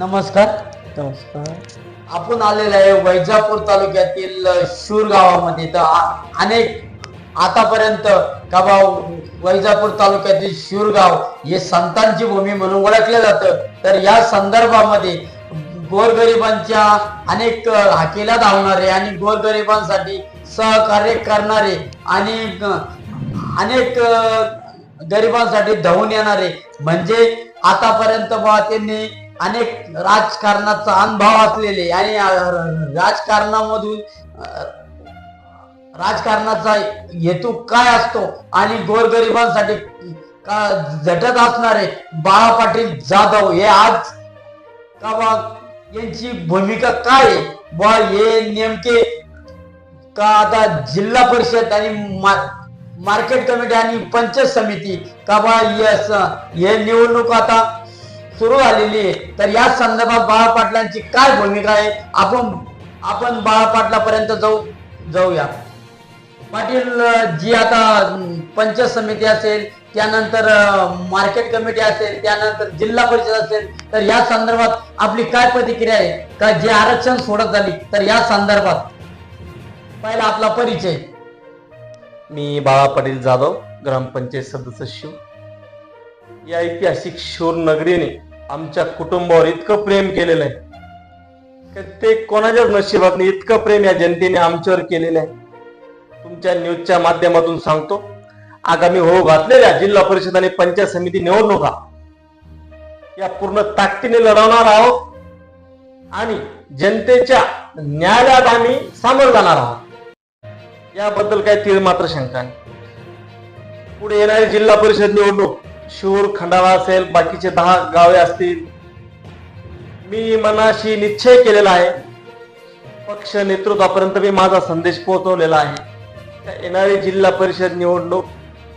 नमस्कार. नमस्कार. आपण आलेलो आहे वैजापूर तालुक्यातील शूर गावामध्ये. तर अनेक आतापर्यंत का बा वैजापूर तालुक्यातील शूर गाव हे संतांची भूमी म्हणून ओळखलं जातं. तर या संदर्भामध्ये गोरगरिबांच्या अनेक हाकेला धावणारे आणि गोरगरिबांसाठी सहकार्य करणारे आणि अनेक गरिबांसाठी धावून येणारे. म्हणजे आतापर्यंत बा त्यांनी अनेक राजकारणाचा अनुभव असलेले आणि राजकारणामधून राजकारणाचा हेतू काय असतो आणि गोरगरिबांसाठी का झटत असणारे बाळा पाटील जाधव हे आज का बा यांची भूमिका काय आहे? बा हे नेमके का आता जिल्हा परिषद आणि मा- मार्केट कमिटी आणि पंचायत समिती का बा हे निवडणूक आता सुरू झालेली आहे. तर या संदर्भात बाळा पाटलांची काय भूमिका आहे? आपण आपण बाळा पाटलापर्यंत जाऊ जाऊया. पाटील जी आता पंचायत समिती असेल त्यानंतर मार्केट कमिटी असेल त्यानंतर जिल्हा परिषद असेल तर या संदर्भात आपली काय प्रतिक्रिया आहे? का जे आरक्षण सोडत झाली तर या संदर्भात पहिला आपला परिचय. मी बाळा पाटील जाधव ग्रामपंचायत सदस्य शिव. या ऐतिहासिक शूर नगरीने आमच्या कुटुंबावर इतकं प्रेम केलेलं आहे. ते कोणाच्याच नशिबात नाही इतकं प्रेम या जनतेने आमच्यावर केलेलं आहे. तुमच्या न्यूजच्या माध्यमातून सांगतो. आगामी हो घातलेल्या जिल्हा परिषद आणि पंचायत समिती निवडणुका या पूर्ण ताकदीने लढवणार आहोत आणि जनतेच्या न्यायालयात आम्ही सामोर जाणार आहोत. याबद्दल काही तीळ मात्र शंका नाही. पुढे येणारी जिल्हा परिषद निवडणूक शूर खंडाळा असेल बाकीचे दहा गावे असतील. मी मनाशी निश्चय केलेला आहे. पक्ष नेतृत्वापर्यंत मी माझा संदेश पोहोचवलेला आहे. त्या येणारी जिल्हा परिषद निवडणूक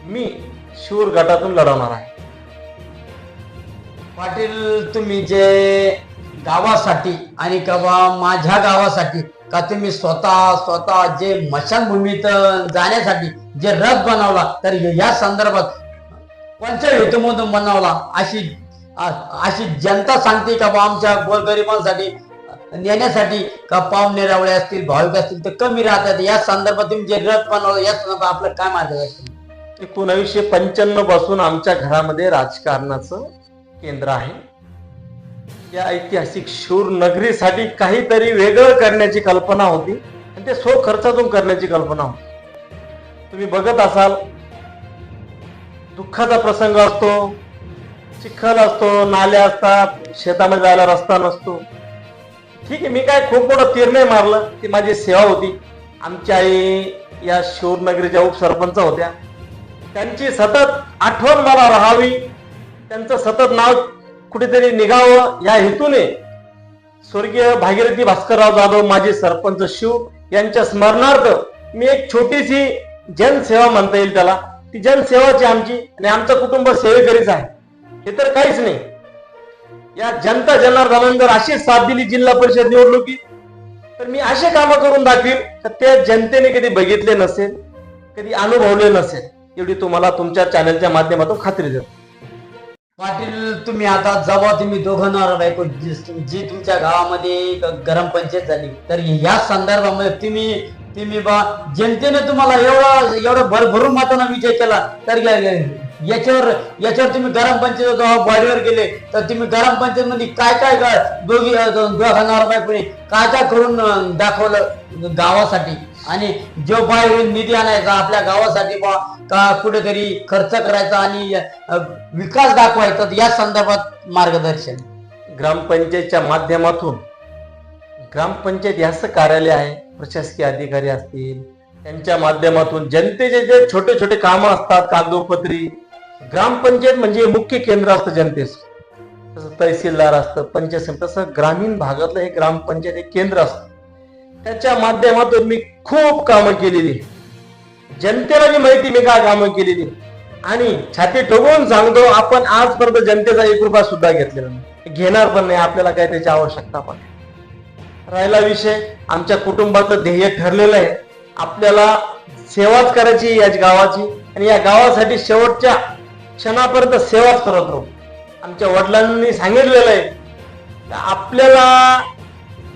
मी शूर गटातून लढवणार आहे. पाटील तुम्ही जे गावासाठी आणि का बा माझ्या गावासाठी का तुम्ही स्वतः स्वतः जे मशानभूमीत जाण्यासाठी जे रथ बनवला तर या संदर्भात कोणत्या बनवला? अशी अशी जनता सांगते का बा आमच्या गोरगरिबांसाठी नेण्यासाठी का पाहुणे रावळे असतील भाविक असतील तर कमी राहतात. या संदर्भात तुम्ही जे रथ बनवलं या संदर्भात आपलं काय मार्गदर्शन एकोणावीसशे पंच्याण्णवपासून आमच्या घरामध्ये राजकारणाचं केंद्र आहे. या ऐतिहासिक शूर नगरीसाठी काहीतरी वेगळं करण्याची कल्पना होती आणि ते स्व खर्चातून करण्याची कल्पना होती. तुम्ही बघत असाल दुःखाचा प्रसंग असतो चिखल असतो नाल्या असतात शेतामध्ये जायला रस्ता नसतो. ठीक आहे मी काय खूप मोठं तीर नाही मारलं ती माझी सेवा होती. आमची आई या शिवनगरीच्या उपसरपंच होत्या. त्यांची सतत आठवण मला राहावी त्यांचं सतत नाव कुठेतरी निघावं या हेतूने स्वर्गीय भागीरथी भास्करराव जाधव माजी सरपंच शिव यांच्या स्मरणार्थ मी एक छोटीशी जनसेवा म्हणता येईल त्याला. ती जनसेवाची आमची आणि आमचं कुटुंब सेवेकरीच आहे. हे तर काहीच नाही. या जनता जनार्दनाने जर अशी साथ दिली जिल्हा परिषद निवडणुकीत तर मी असे कामं करून दाखवीन तर त्या जनतेने कधी बघितले नसेल कधी अनुभवले नसेल एवढी तुम्हाला तुमच्या चॅनलच्या माध्यमातून खात्री देतो. पाटील तुम्ही आता जेव्हा तुम्ही दोघांना नवरा जी तुमच्या गावामध्ये एक गरम पंचायत झाली तर या संदर्भामध्ये तुम्ही तुम्ही बा जनतेने तुम्हाला एवढा एवढं भरभरून मताना विजय केला तर याच्यावर याच्यावर तुम्ही ग्राम पंचायत बॉडीवर गेले तर तुम्ही ग्राम पंचायत मध्ये काय काय दोघी दोघांना काय काय करून दाखवलं गावासाठी? आणि जो बाहेरून निधी आणायचा आपल्या गावासाठी बा का कुठेतरी खर्च करायचा आणि विकास दाखवायचा तर या संदर्भात मार्गदर्शन. ग्रामपंचायतच्या माध्यमातून ग्रामपंचायत हे असं कार्यालय आहे प्रशासकीय अधिकारी असतील त्यांच्या माध्यमातून जनतेचे जे छोटे छोटे कामं असतात कागदोपत्री ग्रामपंचायत म्हणजे मुख्य केंद्र असतं जनतेचं. तसं तहसीलदार असतं पंचायत समिती तसं ग्रामीण भागातलं हे ग्रामपंचायत एक केंद्र असतं. त्याच्या माध्यमातून मी खूप कामं केलेली. जनतेला जी माहिती मी काय कामं केलेली. आणि छाती ठोकून सांगतो आपण आजपर्यंत जनतेचा एक रुपया सुद्धा घेतलेला नाही. घेणार पण नाही आपल्याला काय त्याची आवश्यकता पण नाही. राहिला विषय. आमच्या कुटुंबाचं ध्येय ठरलेलं आहे. आपल्याला सेवाच करायची या गावाची. आणि या गावासाठी शेवटच्या क्षणापर्यंत सेवाच करत राहू. आमच्या वडिलांनी सांगितलेलं आहे. आपल्याला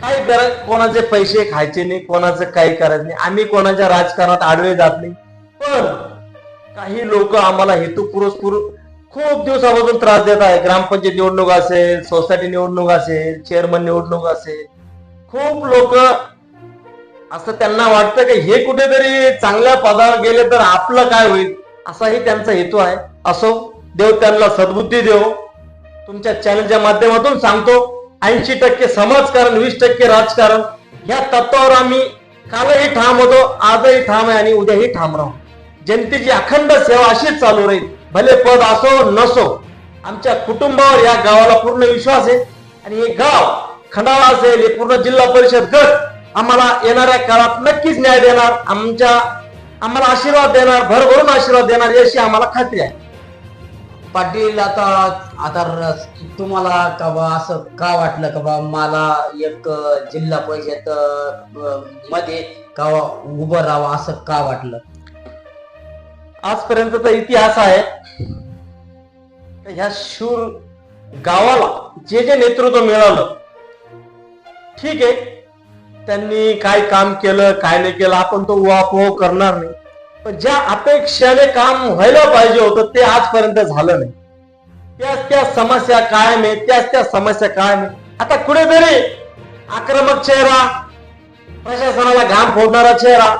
काही गरज कोणाचे पैसे खायचे नाही कोणाचं काही करायचं नाही. आम्ही कोणाच्या राजकारणात आडवे जात नाही. पण काही लोक आम्हाला हेतुपुरस्पूर खूप दिवसापासून त्रास देत आहे. ग्रामपंचायत निवडणूक असेल सोसायटी निवडणूक असेल चेअरमन निवडणूक असेल. खूप लोक असं त्यांना वाटतं की हे कुठेतरी चांगल्या पदावर गेले तर आपलं काय होईल? असाही त्यांचा हेतू आहे. असो देव त्यांना सद्बुद्धी देव. तुमच्या चॅनलच्या माध्यमातून सांगतो ऐंशी टक्के समाजकारण वीस टक्के राजकारण. या तत्वावर आम्ही कालही ठाम होतो आजही ठाम आहे आणि उद्याही ठाम राहू. जनतेची अखंड सेवा अशीच चालू राहील. भले पद असो नसो. आमच्या कुटुंबावर या गावाला पूर्ण विश्वास आहे. आणि हे गाव खंडाळा असेल हे पूर्ण जिल्हा परिषद गट आम्हाला येणाऱ्या काळात नक्कीच न्याय देणार आमच्या आम्हाला आशीर्वाद देणार भरभरून आशीर्वाद देणार याची आम्हाला खात्री आहे. पाटील आता आता तुम्हाला का बा असं का वाटलं का बा? मला एक जिल्हा परिषदमध्ये का उभं राहावं असं का वाटलं? आजपर्यंतचा इतिहास आहे ह्या शूर गावाला जे जे नेतृत्व मिळालं ठीक आहे. त्यांनी काय काम केलं काय नाही केलं आपण तो उहापोह करणार नाही. पण ज्या अपेक्षेने काम व्हायला पाहिजे होतं ते आजपर्यंत झालं नाही. त्याच त्या समस्या कायम आहे त्याच त्या समस्या कायम आहे. आता कुठेतरी आक्रमक चेहरा प्रशासनाला घाम फोडणारा चेहरा.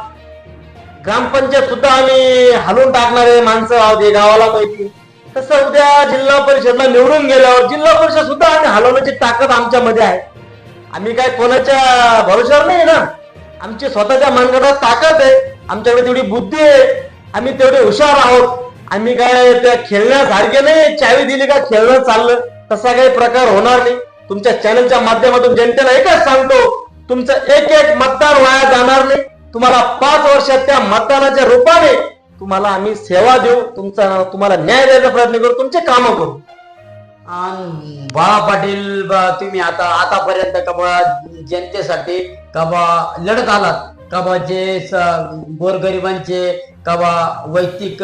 ग्रामपंचायत सुद्धा आम्ही हलवून टाकणारे माणसं आहोत हे गावाला माहिती तसं उद्या जिल्हा परिषदला निवडून गेल्यावर जिल्हा परिषद सुद्धा आम्ही हलवण्याची ताकद आमच्यामध्ये आहे. आम्ही काय कोणाच्या भरोश्यावर नाही ना? आमची स्वतःच्या मनगटात ताकद आहे. आमच्याकडे तेवढी बुद्धी आहे. आम्ही तेवढे हुशार आहोत. आम्ही काय त्या खेळण्यासारखे नाही चावी दिली का खेळणं चाललं? तसा काही प्रकार होणार नाही. तुमच्या चॅनलच्या माध्यमातून जनतेला एकच सांगतो. तुमचं एक एक मतदान वाया जाणार नाही. तुम्हाला पाच वर्षात त्या मतदानाच्या रूपाने तुम्हाला आम्ही सेवा देऊ. तुमचा तुम्हाला न्याय द्यायचा प्रयत्न करू. तुमचे कामं करू. बाळा पाटील बा तुम्ही आता आतापर्यंत का बा जनतेसाठी का बा लढत आलात. का बा जे स- गोरगरिबांचे का बा वैयक्तिक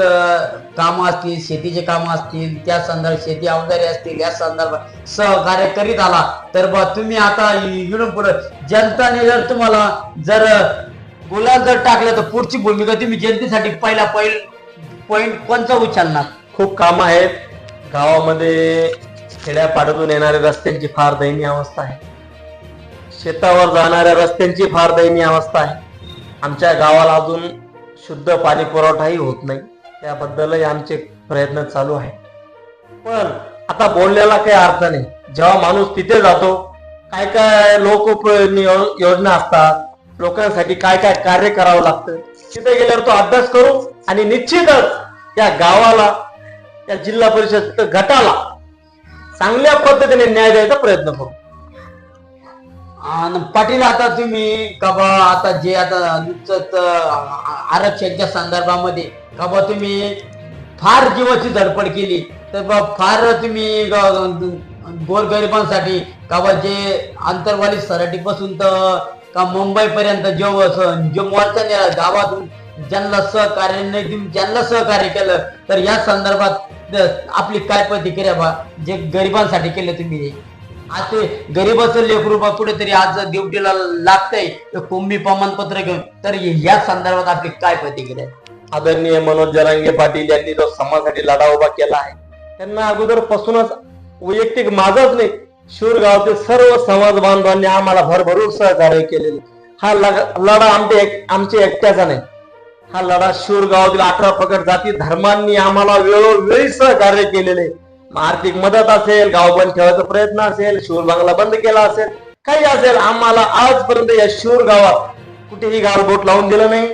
काम असतील शेतीचे काम असतील त्या संदर्भात शेती अवजारी असतील या संदर्भात सहकार्य करीत आला तर बा तुम्ही आता इकडून पुढे जनताने जर तुम्हाला जर गुलाब जर टाकलं तर पुढची भूमिका तुम्ही जनतेसाठी पहिला पॉईंट पॉइंट कोणचा उचलणार? खूप कामं आहेत. गावामध्ये खेड्यापाड्यातून येणाऱ्या रस्त्यांची फार दयनीय अवस्था आहे. शेतावर जाणाऱ्या रस्त्यांची फार दयनीय अवस्था आहे. आमच्या गावाला अजून शुद्ध पाणी पुरवठाही होत नाही. त्याबद्दलही आमचे प्रयत्न चालू आहे पण आता बोलण्याला काही अर्थ नाही. जेव्हा माणूस तिथे जातो काय काय लोक योजना असतात लोकांसाठी काय काय कार्य करावं लागतं तिथे गेल्यावर तो अभ्यास करू आणि निश्चितच या गावाला या जिल्हा परिषद गटाला चांगल्या पद्धतीने न्याय द्यायचा प्रयत्न करू. आणि पाटील आता तुम्ही का बा आता जे आता नुकतंच आरक्षणच्या संदर्भामध्ये का बा तुम्ही फार जीवाची धडपड केली तर बा फार तुम्ही गोरगरिबांसाठी का बा जे आंतरवाली सराटीपासून तर का मुंबई पर्यंत जो जो मोर्चा नेला गावातून ज्यांना सहकार्य नाही तुम्ही ज्यांना सहकार्य केलं तर या संदर्भात आपली काय प्रतिक्रिया बा जे गरिबांसाठी केलं तुम्ही आज ते गरीबाचं लेकरू बा कुठेतरी आज ड्युटीला लागतंय कुंभी प्रमाणपत्र घेऊन. तर या संदर्भात आपली काय प्रतिक्रिया आदरणीय मनोज जरांगे पाटील यांनी जो समाजासाठी लढा उभा केला आहे त्यांना अगोदर पासूनच वैयक्तिक माझाच नाही शिवगावचे सर्व समाज बांधवांनी आम्हाला भरभरून सहकार्य केलेले. हा लढा आमचे आमच्या एकट्याचा नाही. हा लढा शिवगावातील अठरा प्रकट जाती धर्मांनी आम्हाला वेळोवेळी सहकार्य केलेले. आर्थिक मदत असेल गाव बंद ठेवायचा प्रयत्न असेल शूर बांगला बंद केला असेल काही असेल आम्हाला आजपर्यंत या शूर गावात कुठेही गालबोट लावून दिलं नाही.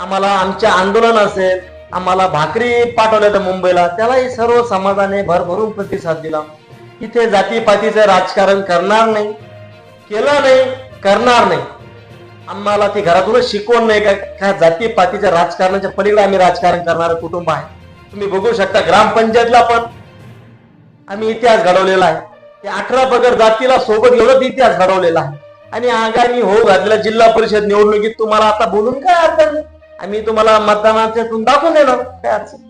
आम्हाला आमचे आंदोलन असेल आम्हाला भाकरी पाठवल्या तर मुंबईला त्यालाही सर्व समाजाने भरभरून प्रतिसाद दिला. इथे जातीपातीचं राजकारण करणार नाही केलं नाही करणार नाही. आम्हाला ते घरातूनच शिकवण नाही का? जाती पातीच्या राजकारणाच्या पलीकडे आम्ही राजकारण करणारं कुटुंब आहे. तुम्ही बघू शकता ग्रामपंचायतला पण आम्ही इतिहास घडवलेला आहे. ते अठरा पगर जातीला सोबत घेऊनच इतिहास घडवलेला आहे. आणि आगामी होऊ घातलेल्या जिल्हा परिषद निवडणुकीत तुम्हाला आता बोलून काय अडचण आम्ही तुम्हाला मतदानाच्यातून दाखवून देणार. काय अडचण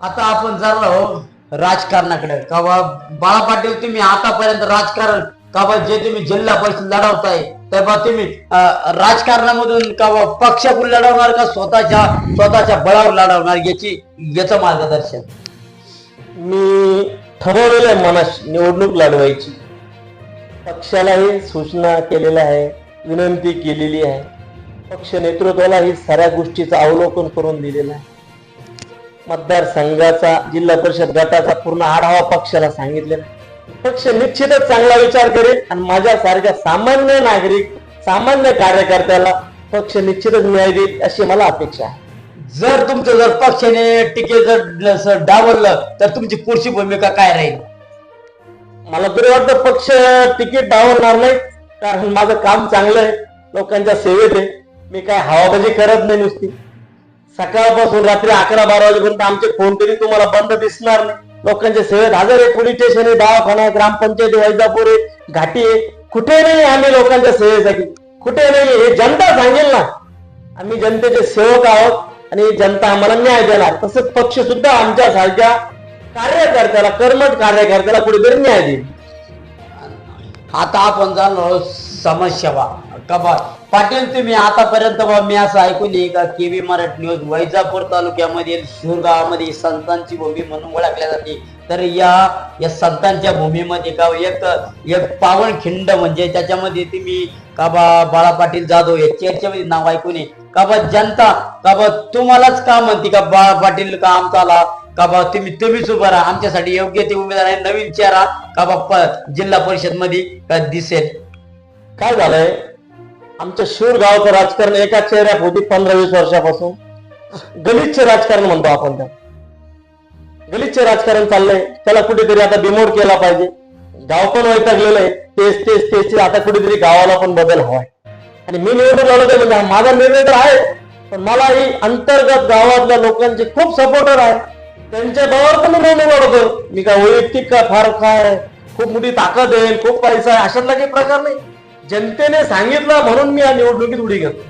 आता आपण चाललो हो राजकारणाकडे. का बाळा पाटील तुम्ही आतापर्यंत राजकारण का बा जे तुम्ही जिल्हा परिषद लढवताय तर बा तुम्ही राजकारणामधून का बा पक्षाकडून लढवणार का स्वतःच्या स्वतःच्या बळावर लढवणार याची याचं मार्गदर्शन? मी ठरवलेलं आहे मनात निवडणूक लढवायची. पक्षालाही सूचना केलेल्या आहे विनंती केलेली आहे. पक्ष नेतृत्वालाही साऱ्या गोष्टीचं अवलोकन करून दिलेलं आहे. मतदारसंघाचा जिल्हा परिषद गटाचा पूर्ण आढावा पक्षाला सांगितलेला आहे. पक्ष निश्चितच चांगला विचार करेल आणि माझ्यासारख्या सामान्य नागरिक सामान्य कार्यकर्त्याला पक्ष निश्चितच न्याय देईल अशी मला अपेक्षा आहे. जर तुमचं जर पक्षाने टिके जर डावललं तर तुमची पुढची भूमिका काय राहील? मला तरी वाटतं पक्ष तिकीट डावलणार नाही कारण माझं काम चांगलं आहे लोकांच्या सेवेत आहे. मी काय हवाबाजी करत नाही नुसती. सकाळपासून रात्री अकरा बारा वाजेपर्यंत आमचे फोन तरी तुम्हाला बंद दिसणार नाही. लोकांच्या सेवेत हजर आहे. पोलीस स्टेशन आहे दवाखाना आहे ग्रामपंचायत वैजापूर आहे घाटी आहे. कुठे नाही आम्ही लोकांच्या सेवेसाठी. कुठे नाही हे जनता सांगेल ना. आम्ही जनतेचे सेवक आहोत आणि जनता आम्हाला न्याय देणार. तसंच पक्ष सुद्धा आमच्या सारख्या कार्यकर्त्याला कर्मठ कार्यकर्त्याला कुठेतरी न्याय देईल. आता आपण जाणलो समाजसेवा का बा पाटील तुम्ही आतापर्यंत मी असं ऐकून आहे का? केव्ही मराठी न्यूज वैजापूर तालुक्यामधील शिवगावामध्ये संतांची भूमी म्हणून ओळखल्या जाते. तर या या संतांच्या भूमीमध्ये का हो, एक एक पावन खिंड म्हणजे त्याच्यामध्ये तुम्ही का बा बाळा पाटील जाधव या चर्चेमध्ये नाव ऐकून काबा का बा जनता का बा तुम्हालाच का म्हणते का बाळा पाटील का आमचा का बा तुम्ही तुम्हीच उभा राहा. आमच्यासाठी योग्य ते उमेदवार आहे नवीन चेहरा का बा जिल्हा परिषदमध्ये का दिसेल? काय झालंय? आमच्या शिवर गावाचं राजकारण एका चेहऱ्यात होती पंधरा वीस वर्षापासून गलितचे राजकारण म्हणतो आपण त्या गलिच्छ राजकारण चाललंय. त्याला कुठेतरी आता बिमोड केला पाहिजे. गाव पण वैतागलेलं आहे. तेच तेच तेच आता कुठेतरी गावाला पण बदल हवाय आणि मी निवडून लढवतोय म्हणजे माझा निर्णय तर आहे. पण मला ही अंतर्गत गावातल्या लोकांचे खूप सपोर्टर आहे. त्यांच्या बरोबर पण मी निवडून लढवतो मी काय वैयक्तिक का फार काय? खूप मोठी ताकद आहे. खूप पैसा आहे. अशातला काही प्रकार नाही. जनतेने सांगितलं म्हणून मी या निवडणुकीत उडी घेतो.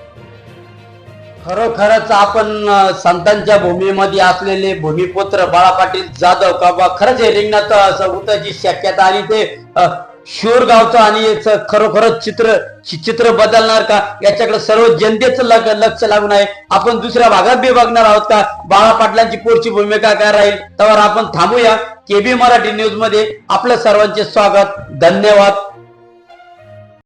खरोखरच आपण संतांच्या भूमीमध्ये असलेले भूमिपुत्र बाळा पाटील जाधव का बा खरंच हे रिंगणात असं शक्यता आणि ते अं, शिवरगावचं आणि खरोखरच चित्र चित्र बदलणार का? याच्याकडे सर्व जनतेचं लग- लक्ष लागून आहे. आपण दुसऱ्या भागात बी बघणार आहोत का? बाळा पाटलांची पुढची भूमिका काय राहील? त्यावर आपण थांबूया. केबी मराठी न्यूजमध्ये आपल्या सर्वांचे स्वागत. धन्यवाद.